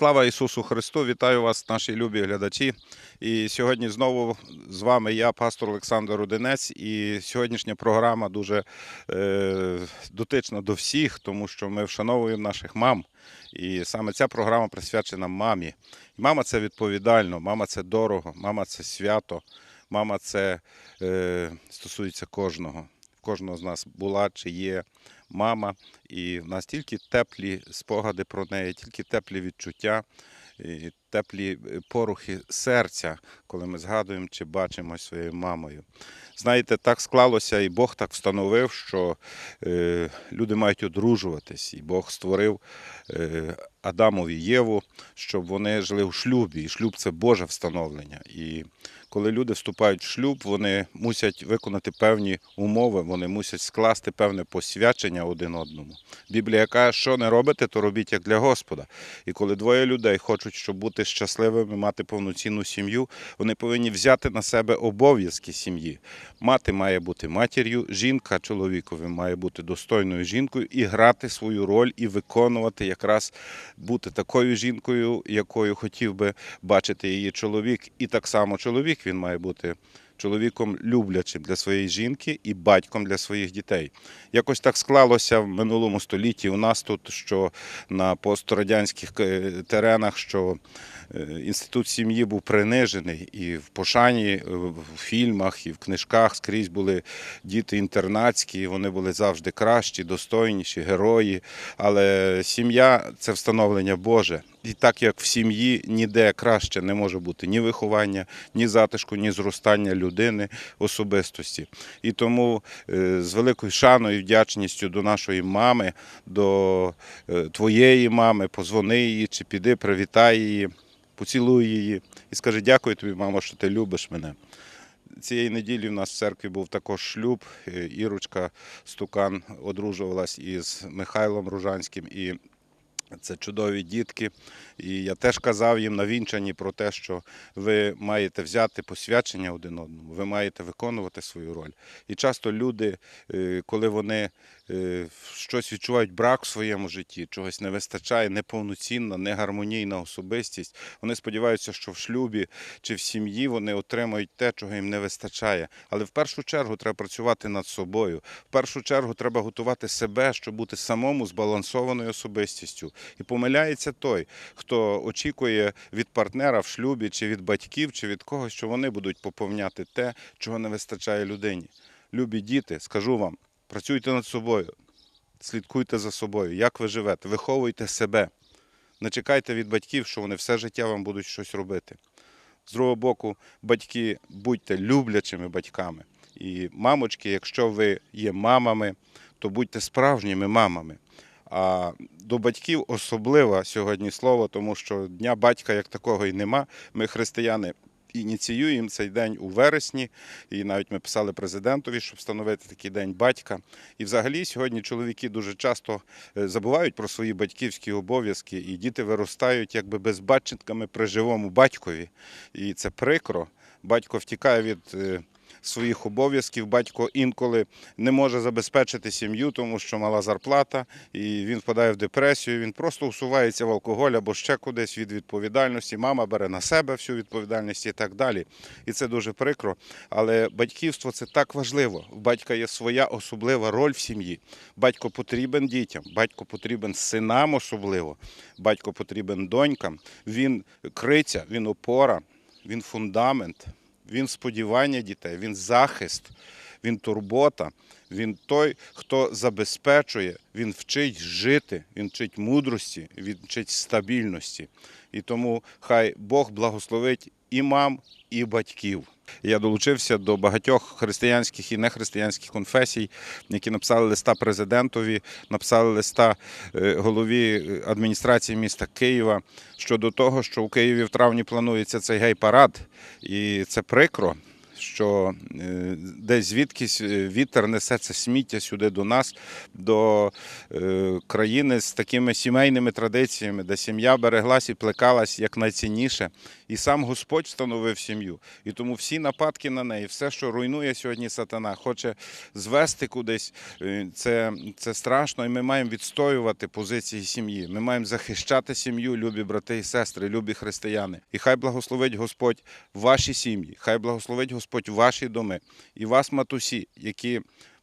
Слава Ісусу Христу! Вітаю вас, наші любі глядачі. І сьогодні знову з вами я, пастор Олександр Рудинець. І сьогоднішня програма дуже е, дотична до всіх, тому що ми вшановуємо наших мам. І саме ця програма присвячена мамі. Мама це відповідально, мама це дорого, мама це свято, мама це е, стосується кожного. Кожного з нас була чи є мама, і в нас тільки теплі спогади про неї, тільки теплі відчуття, теплі е, порухи серця, коли ми згадуємо чи бачимо своєю мамою. Знаєте, так склалося, і Бог так встановив, що е, люди мають одружуватись, і Бог створив е, Адамові Єву, щоб вони жили у шлюбі. І шлюб це Боже встановлення. І коли люди вступають в шлюб, вони мусять виконати певні умови, вони мусять скласти певне посвячення один одному. Біблія каже, що не робите, то робіть як для Господа. І коли двоє людей хочуть, щоб бути щасливими, мати повноцінну сім'ю, вони повинні взяти на себе обов'язки сім'ї. Мати має бути матір'ю, жінка чоловікові має бути достойною жінкою і грати свою роль, і виконувати якраз бути такою жінкою, якою хотів би бачити її чоловік. І так само чоловік він має бути чоловіком люблячим для своєї жінки і батьком для своїх дітей. Якось так склалося в минулому столітті у нас тут, що на пострадянських е, теренах, що е, інститут сім'ї був принижений і в пошані е, в фільмах і в книжках скрізь були діти інтернатські, вони були завжди кращі, достойніші, герої. Але сім'я це встановлення Боже. І так як в сім'ї ніде краще не може бути ні виховання, ні затишку, ні зростання людини особистості. І тому е, з великою шаною і вдячністю до нашої мами, до е, твоєї мами, позвони її чи піди, привітай її, поцілуй її і скажи дякую тобі, мамо, що ти любиш мене. Цієї неділі в нас в церкві був також шлюб. Е, Ірочка Стукан одружувалась із Михайлом Ружанським. І це чудові дітки. І я теж казав їм на вінчанні про те, що ви маєте взяти посвячення один одному, ви маєте виконувати свою роль. І часто люди, е, коли вони е, щось відчувають брак в своєму житті, чогось не вистачає, неповноцінна, негармонійна особистість, вони сподіваються, що в шлюбі чи в сім'ї вони отримають те, чого їм не вистачає. Але в першу чергу треба працювати над собою. В першу чергу треба готувати себе, щоб бути самому збалансованою особистістю. І помиляється той, хто очікує від партнера в шлюбі, чи від батьків, чи від когось, що вони будуть поповняти те, чого не вистачає людині. Любі діти, скажу вам, працюйте над собою, слідкуйте за собою, як ви живете, виховуйте себе. Не чекайте від батьків, що вони все життя вам будуть щось робити. З другого боку, батьки, будьте люблячими батьками. І мамочки, якщо ви є мамами, то будьте справжніми мамами. А до батьків особливе сьогодні слово, тому що Дня батька як такого і нема. Ми, християни, ініціюємо цей день у вересні, і навіть ми писали президентові, щоб встановити такий день батька. І взагалі сьогодні чоловіки дуже часто е, забувають про свої батьківські обов'язки, і діти виростають якби безбатченками при живому батькові. І це прикро. Батько втікає від. Своїх обов'язків батько інколи не може забезпечити сім'ю, тому що мала зарплата, і він впадає в депресію. Він просто усувається в алкоголь або ще кудись від відповідальності. Мама бере на себе всю відповідальність і так далі. І це дуже прикро. Але батьківство це так важливо. В батька є своя особлива роль в сім'ї. Батько потрібен дітям, батько потрібен синам особливо, батько потрібен донькам. Він криця, він опора, він фундамент. Він сподівання дітей, він захист, він турбота, він той, хто забезпечує, він вчить жити, він вчить мудрості, він вчить стабільності. І тому хай Бог благословить і мам, і батьків. Я долучився до багатьох християнських і нехристиянських конфесій, які написали листа президентові, написали листа е, голові адміністрації міста Києва щодо того, що у Києві в травні планується цей гей-парад, і це прикро. Що е, десь звідкись е, вітер несе це сміття сюди до нас, до е, країни з такими сімейними традиціями, де сім'я береглась і плекалась як найцінніше. І сам Господь встановив сім'ю. І тому всі нападки на неї, все, що руйнує сьогодні сатана, хоче звести кудись. Це, це страшно, і ми маємо відстоювати позиції сім'ї. Ми маємо захищати сім'ю, любі брати і сестри, любі християни. І хай благословить Господь ваші сім'ї, хай благословить Господь ваші доми і вас, матусі, які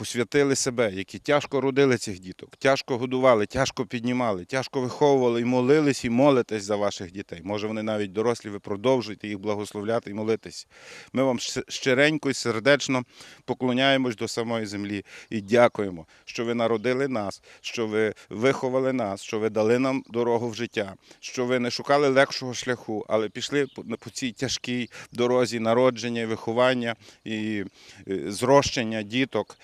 посвятили себе, які тяжко родили цих діток, тяжко годували, тяжко піднімали, тяжко виховували і молились, і молитесь за ваших дітей. Може, вони навіть дорослі, ви продовжуєте їх благословляти і молитись. Ми вам щиренько і сердечно поклоняємось до самої землі і дякуємо, що ви народили нас, що ви виховали нас, що ви дали нам дорогу в життя, що ви не шукали легшого шляху, але пішли по- цій тяжкій дорозі народження і виховання і е, зрощення діток.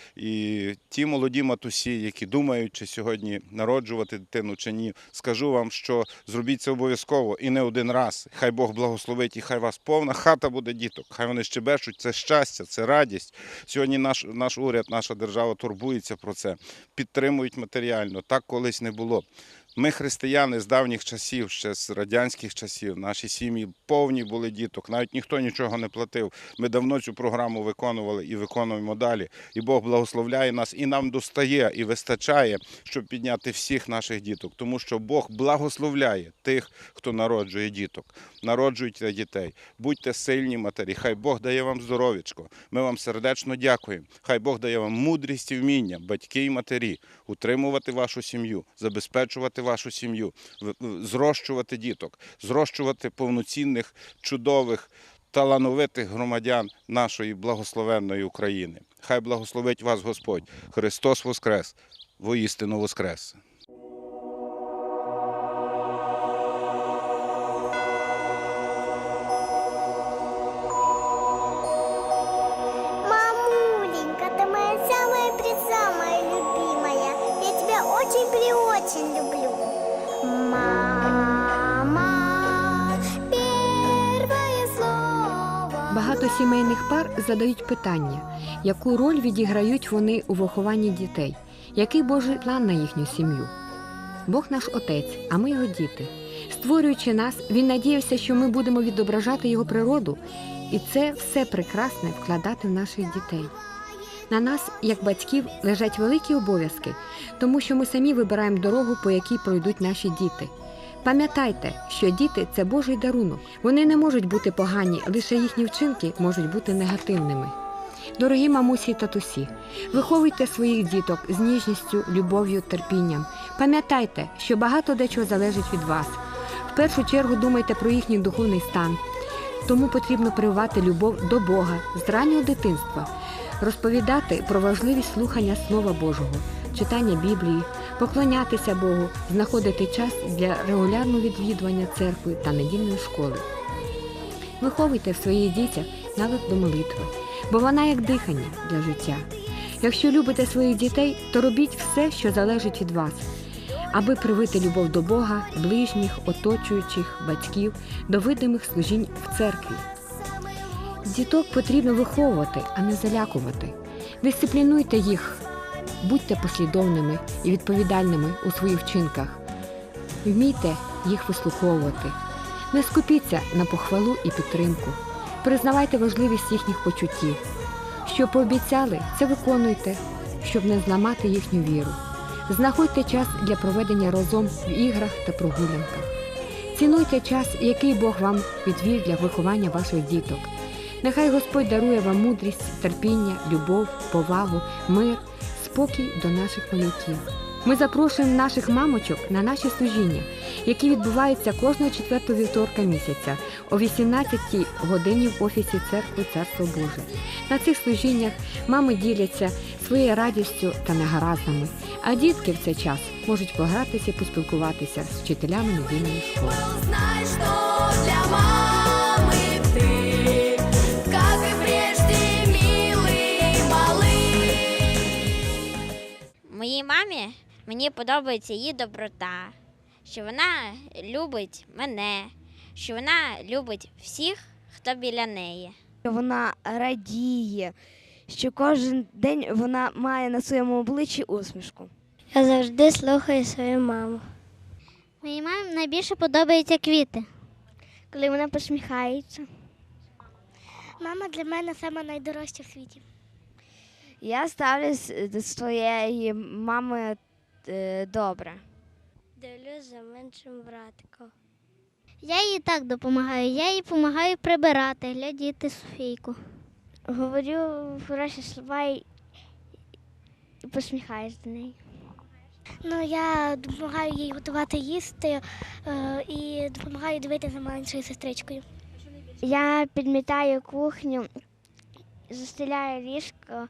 Ті молоді матусі, які думають, чи сьогодні народжувати дитину чи ні, скажу вам, що зробіть це обов'язково і не один раз. Хай Бог благословить, і хай вас повна хата буде діток. Хай вони щебечуть. Це щастя, це радість. Сьогодні наш, наш уряд, наша держава турбується про це, підтримують матеріально. Так колись не було. Ми, християни з давніх часів, ще з радянських часів, наші сім'ї повні були діток, навіть ніхто нічого не платив. Ми давно цю програму виконували і виконуємо далі. І Бог благословляє нас, і нам достає і вистачає, щоб підняти всіх наших діток, тому що Бог благословляє тих, хто народжує діток. Народжуйте дітей, будьте сильні матері. Хай Бог дає вам здоров'ячко. Ми вам сердечно дякуємо. Хай Бог дає вам мудрість і вміння, батьки і матері, утримувати вашу сім'ю, забезпечувати вашу сім'ю, зрощувати діток, зрощувати повноцінних, чудових, талановитих громадян нашої благословенної України. Хай благословить вас Господь. Христос Воскрес! Воістину Воскрес! Багато сімейних пар задають питання, яку роль відіграють вони у вихованні дітей, який Божий план на їхню сім'ю. Бог наш Отець, а ми його діти. Створюючи нас, він надіявся, що ми будемо відображати його природу, і це все прекрасне вкладати в наших дітей. На нас, як батьків, лежать великі обов'язки, тому що ми самі вибираємо дорогу, по якій пройдуть наші діти. Пам'ятайте, що діти це Божий дарунок. Вони не можуть бути погані, лише їхні вчинки можуть бути негативними. Дорогі мамусі і татусі, виховуйте своїх діток з ніжністю, любов'ю, терпінням. Пам'ятайте, що багато дечого залежить від вас. В першу чергу думайте про їхній духовний стан. Тому потрібно прививати любов до Бога з раннього дитинства, розповідати про важливість слухання Слова Божого, читання Біблії, поклонятися Богу, знаходити час для регулярного відвідування церкви та недільної школи. Виховуйте в своїх дітях навик до молитви, бо вона як дихання для життя. Якщо любите своїх дітей, то робіть все, що залежить від вас, аби привити любов до Бога, ближніх, оточуючих, батьків, до видимих служінь в церкві. Діток потрібно виховувати, а не залякувати. Дисциплінуйте їх, будьте послідовними і відповідальними у своїх вчинках. Вмійте їх вислуховувати. Не скупіться на похвалу і підтримку. Признавайте важливість їхніх почуттів. Що пообіцяли, це виконуйте, щоб не зламати їхню віру. Знаходьте час для проведення разом в іграх та прогулянках. Цінуйте час, який Бог вам відвів для виховання ваших діток. Нехай Господь дарує вам мудрість, терпіння, любов, повагу, мир, спокій до наших малюків. Ми запрошуємо наших мамочок на наші служіння, які відбуваються кожного четвертого вівторка місяця о 18-й годині в офісі церкви Царство Боже. На цих служіннях мами діляться своєю радістю та негараздами, а дітки в цей час можуть погратися поспілкуватися з вчителями недільної школи. Моїй мамі мені подобається її доброта, що вона любить мене, що вона любить всіх, хто біля неї. Вона радіє, що кожен день вона має на своєму обличчі усмішку. Я завжди слухаю свою маму. Моїй мамі найбільше подобаються квіти. Коли вона посміхається. Мама для мене сама найдорожча в світі. Я ставлюсь до своєї мами е, добре. Дивлюсь за меншим братиком. Я їй так допомагаю. Я їй допомагаю прибирати, глядіти Софійку. Говорю хороші слова і, і посміхаюсь до неї. Ну, я допомагаю їй готувати їсти е, і допомагаю дивитися за меншою сестричкою. Я підмітаю кухню, застеляю ліжко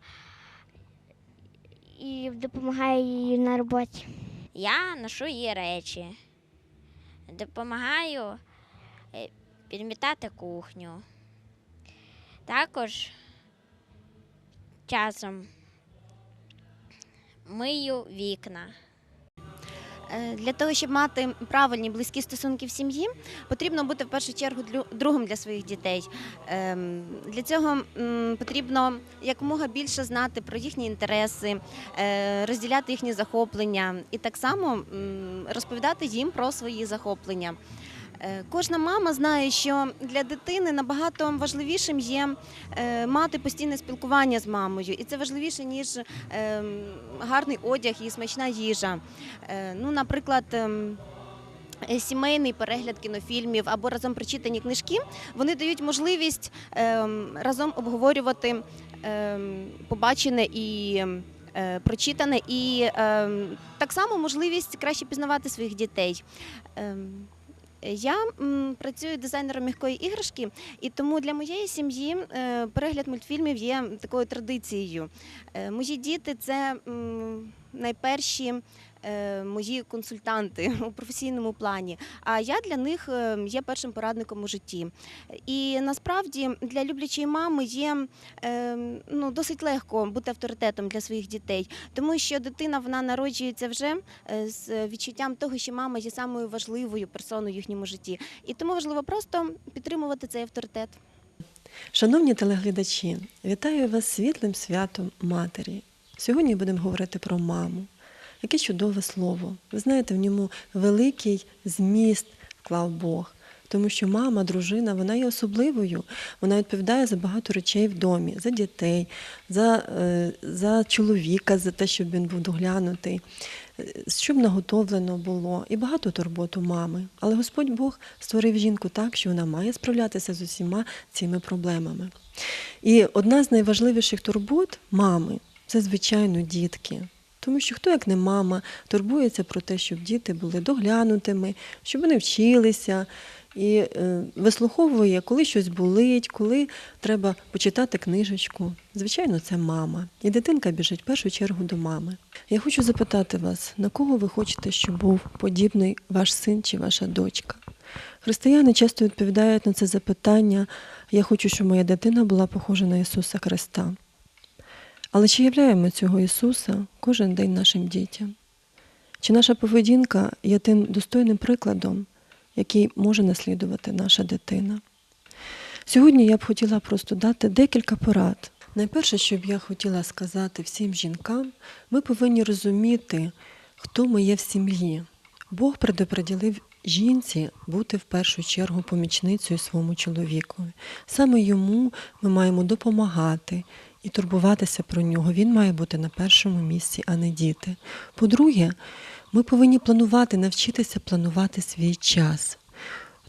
і допомагаю їй на роботі. Я ношу її речі, допомагаю е, підмітати кухню. Також часом мию вікна. Е, Для того, щоб мати правильні близькі стосунки в сім'ї, потрібно бути в першу чергу другом для своїх дітей. Ем, Для цього потрібно якомога більше знати про їхні інтереси, е, розділяти їхні захоплення і так само розповідати їм про свої захоплення. Е, Кожна мама знає, що для дитини набагато важливішим є е, мати постійне спілкування з мамою, і це важливіше ніж ем, гарний одяг і смачна їжа. Е, Ну, наприклад. ем, Сімейний перегляд кінофільмів або разом прочитані книжки вони дають можливість ем, разом обговорювати побачене і прочитане, і так само можливість краще пізнавати своїх дітей. Я працюю дизайнером м'якої іграшки, і тому для моєї сім'ї е, перегляд мультфільмів є такою традицією. Е, Мої діти це найперші мої консультанти у професійному плані. А я для них е, є першим порадником у житті. І насправді для люблячої мами є е, ну, досить легко бути авторитетом для своїх дітей, тому що дитина вона народжується вже е, з відчуттям того, що мама є самою важливою персоною в їхньому житті. І тому важливо просто підтримувати цей авторитет. Шановні телеглядачі, вітаю вас світлим святом Матері. Сьогодні будемо говорити про маму. Яке чудове слово. Ви знаєте, в ньому великий зміст вклав Бог. Тому що мама, дружина, вона є особливою. Вона відповідає за багато речей в домі, за дітей, за, е, за чоловіка, за те, щоб він був доглянутий, щоб наготовлено було, і багато турботу мами. Але Господь Бог створив жінку так, що вона має справлятися з усіма цими проблемами. І одна з найважливіших турбот мами це, звичайно, дітки. Тому що хто, як не мама, турбується про те, щоб діти були доглянутими, щоб вони вчилися, і е, вислуховує, коли щось болить, коли треба почитати книжечку. Звичайно, це мама. І дитинка біжить в першу чергу до мами. Я хочу запитати вас, на кого ви хочете, щоб був подібний ваш син чи ваша дочка? Християни часто відповідають на це запитання: я хочу, щоб моя дитина була похожа на Ісуса Христа. Але чи являємо цього Ісуса кожен день нашим дітям? Чи наша поведінка є тим достойним прикладом, який може наслідувати наша дитина? Сьогодні я б хотіла просто дати декілька порад. Найперше, що б я хотіла сказати всім жінкам, ми повинні розуміти, хто ми є в сім'ї. Бог предоприділив жінці бути в першу чергу помічницею своєму чоловікові. Саме йому ми маємо допомагати і турбуватися про нього. Він має бути на першому місці, а не діти. По-друге, ми повинні планувати, навчитися планувати свій час.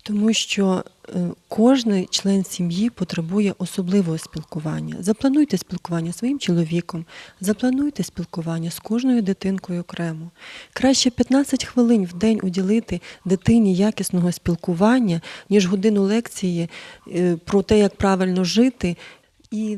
Тому що е, кожен член сім'ї потребує особливого спілкування. Заплануйте спілкування своїм чоловіком, заплануйте спілкування з кожною дитинкою окремо. Краще 15 хвилин в день уділити дитині якісного спілкування, ніж годину лекції е, про те, як правильно жити. І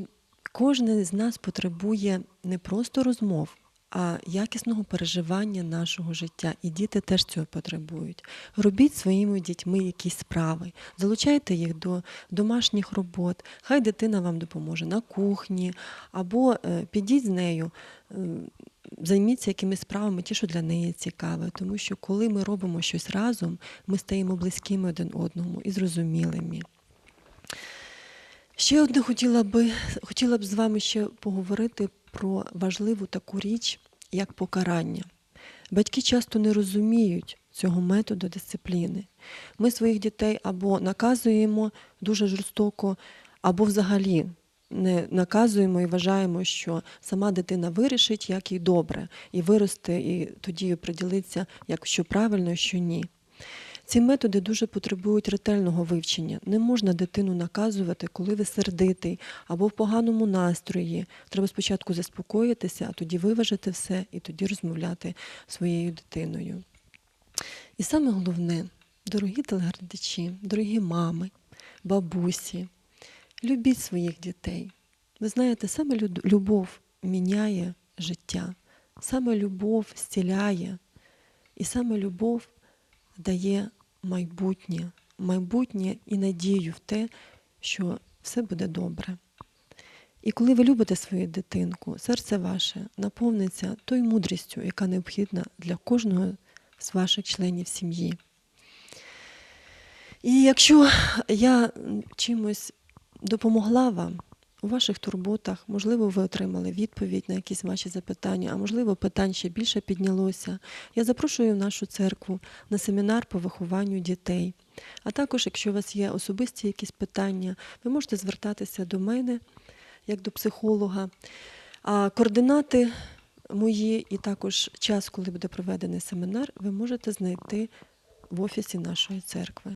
кожен з нас потребує не просто розмов, а якісного переживання нашого життя. І діти теж цього потребують. Робіть своїми дітьми якісь справи, залучайте їх до домашніх робот. Хай дитина вам допоможе на кухні, або е, підіть з нею. е, Займіться якимись справами, ті, що для неї цікаве, тому що коли ми робимо щось разом, ми стаємо близькими один одному і зрозумілими. Ще одне хотіла би, хотіла б з вами ще поговорити про важливу таку річ, як покарання. Батьки часто не розуміють цього методу дисципліни. Ми своїх дітей або наказуємо дуже жорстоко, або взагалі не наказуємо і вважаємо, що сама дитина вирішить, як їй добре, і виросте, і тоді приділиться, як що правильно, що ні. Ці методи дуже потребують ретельного вивчення. Не можна дитину наказувати, коли ви сердитий або в поганому настрої. Треба спочатку заспокоїтися, а тоді виважити все і тоді розмовляти своєю дитиною. І саме головне, дорогі телеглядачі, дорогі мами, бабусі, любіть своїх дітей. Ви знаєте, саме любов міняє життя, саме любов зціляє, і саме любов дає майбутнє, майбутнє і надію в те, що все буде добре. І коли ви любите свою дитинку, серце ваше наповниться тою мудрістю, яка необхідна для кожного з ваших членів сім'ї. І якщо я чимось допомогла вам у ваших турботах, можливо, ви отримали відповідь на якісь ваші запитання, а можливо, питань ще більше піднялося. Я запрошую в нашу церкву на семінар по вихованню дітей. А також, якщо у вас є особисті якісь питання, ви можете звертатися до мене як до психолога. А координати мої і також час, коли буде проведений семінар, ви можете знайти в офісі нашої церкви.